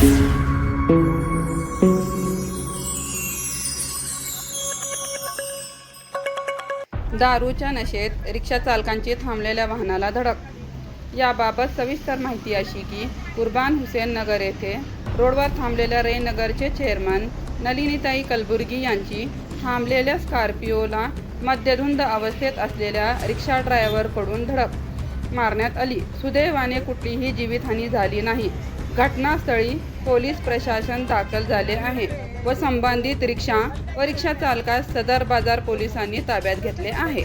दारूच्या नशेत रिक्षा चालकांची थांबलेल्या वाहनाला धडक. याबाबत सविस्तर माहिती अशी की कुर्बान हुसेन नगर येथे रोडवर थांबलेल्या रेनगरचे चेअरमन नलिनीताई कलबुर्गी यांची थांबलेल्या स्कॉर्पिओला मद्यधुंद अवस्थेत असलेल्या रिक्षा ड्रायव्हरकडून धडक मारण्यात आली. सुदैवाने कुठलीही जीवितहानी झाली नाही. घटनास्थळी पोलीस प्रशासन दाखल झाले आहे व संबंधित रिक्षा व रिक्षा चालकास सदर बाजार पोलिसांनी ताब्यात घेतले आहे.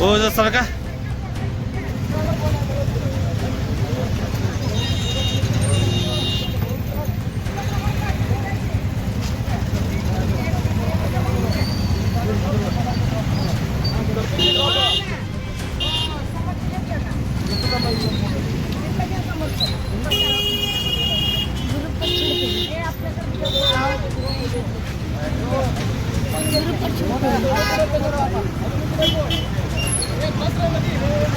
ಓ salahkah? Thank you. إيه الفترة اللي